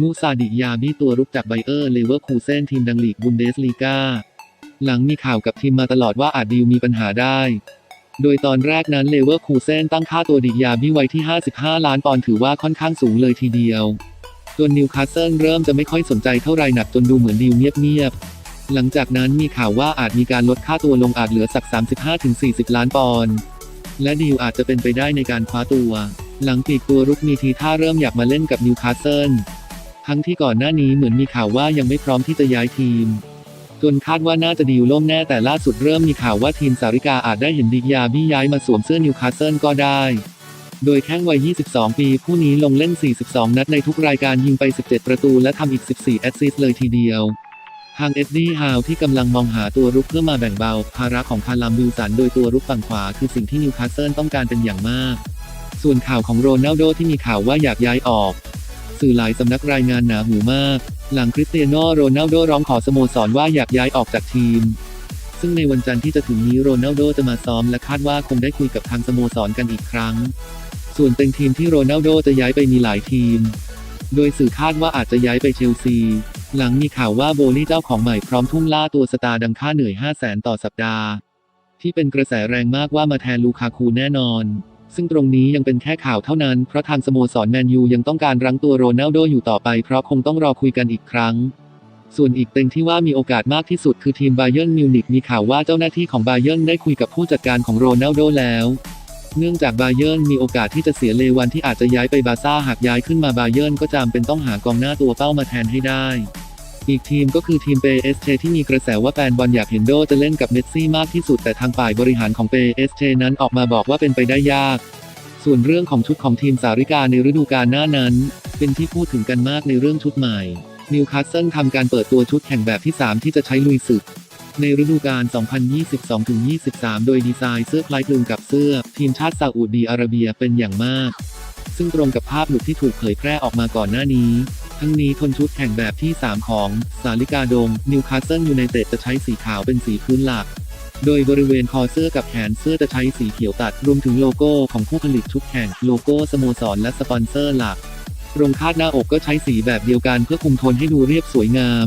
มูซาดิยาบี้ตัวรุกจากไบเออร์เลเวอร์คูเซนทีมดังลีกบุนเดสลีกาหลังมีข่าวกับทีมมาตลอดว่าอาจดีลมีปัญหาได้ โดยตอนแรกนั้นเลเวอร์คูเซนตั้งค่าตัวดิยาบี้ไว้ที่ 55 ล้านปอนด์ถือว่าค่อนข้างสูงเลยทีเดียวจนนิวคาสเซิลเริ่มจะไม่ค่อยสนใจเท่าไรหนักจนดูเหมือนดีลเงียบๆ หลังจากนั้นมีข่าวว่าอาจมีการลดค่าตัวลงอาจเหลือสัก 35-40 ล้านปอนด์ และดีลอาจจะเป็นไปได้ในการคว้าตัว หลังปีกตัวรุกมีทีท่าเริ่มอยากมาเล่นกับนิวคาสเซิล ทั้งที่ก่อนหน้านี้เหมือนมีข่าวว่ายังไม่พร้อมที่จะย้ายทีม จนคาดว่าน่าจะดีลล่มแน่แต่ล่าสุดเริ่มมีข่าวว่าทีมสาริกาอาจได้เห็นดิยาบี้ย้ายมาสวมเสื้อนิวคาสเซิลก็ได้ โดยแข้งวัย 22 ปี ผู้นี้ลงเล่น 42 นัดในทุกรายการยิงไป 17 ประตูและทำอีก 14 แอสซิสต์เลยทีเดียวทางเอ็ดดี้ฮาวที่กำลังมองหาตัวรุกเพื่อมาแบ่งเบา ภาระของคารัมวิลสันโดยตัวรุกฝั่งขวาคือสิ่งที่นิวคาสเซิลต้องการเป็นอย่างมาก ส่วนข่าวของโรนัลโดที่มีข่าวว่าอยากย้ายออก สื่อหลายสำนักรายงานหนาหูมาก หลังคริสเตียโนโรนัลโดร้องขอสโมสรว่าอยากย้ายออกจากทีม ซึ่งในวันจันทร์ที่จะถึงนี้โรนัลโดจะมาซ้อมและคาดว่าคงได้คุยกับทางสโมสรกันอีกครั้ง ส่วนเป็นทีมที่โรนัลโดจะย้ายไปมีหลายทีม โดยสื่อคาดว่าอาจจะย้ายไปเชลซี หลังมีข่าวว่าโบลี่เจ้าของใหม่พร้อมทุ่มล่าตัวสตาร์ดังค่าเหนื่อย 5 0 0แสนต่อสัปดาห์ ที่เป็นกระแสแรงมากว่ามาแทนลูคาคูแน่นอน ซึ่งตรงนี้ยังเป็นแค่ข่าวเท่านั้น เพราะทางสโมสรแมนยูยังต้องการรั้งตัวโรนัลโดอยู่ต่อไปเพราะคงต้องรอคุยกันอีกครั้ง ส่วนอีกเต็งที่ว่ามีโอกาสมากที่สุดคือทีมบาเยิร์นมิวนิกมีข่าวว่าเจ้าหน้าที่ของบาเยิร์นได้คุยกับผู้จัดการของโรนัลโดแล้วเนื่องจากบาเยิร์นมีโอกาสที่จะเสียเลวันที่อาจจะย้ายไปบาร์ซ่าหากย้ายขึ้นมาบาเยิร์นก็จำเป็นต้องหากองหน้าตัวเป้ามาแทนให้ได้ อีกทีมก็คือทีมเปเอสเที่มีกระแสว่าแฟนบอลอยากเห็นโดจะเล่นกับเมสซี่มากที่สุดแต่ทางฝ่ายบริหารของเปเอสนั้นออกมาบอกว่าเป็นไปได้ยาก ส่วนเรื่องของชุดของทีมสาริกาในฤดูกาลหน้านั้น เป็นที่พูดถึงกันมากในเรื่องชุดใหม่นิวคาสเซิลทำการเปิดตัวชุดแข่งแบบที่ 3 ที่จะใช้ลุยศึก ในฤดูกาล 2022-23 โดยดีไซน์เสื้อคล้ายคลึงกับเสื้อ ทีมชาติซาอุดีอาระเบียเป็นอย่างมาก ซึ่งตรงกับภาพหลุดที่ถูกเผยแพร่ออกมาก่อนหน้านี้ ทั้งนี้ทนชุดแข่งแบบที่ 3 ของ สาลิกาดง นิวคาสเซิลยูไนเต็ดจะใช้สีขาวเป็นสีพื้นหลัก โดยบริเวณคอเสื้อกับแขนเสื้อจะใช้สีเขียวตัด รวมถึงโลโก้ของผู้ผลิตชุดแข่ง โลโก้สโมสรและสปอนเซอร์หลัก ตรงคาดหน้าอกก็ใช้สีแบบเดียวกันเพื่อคุมโทนให้ดูเรียบสวยงาม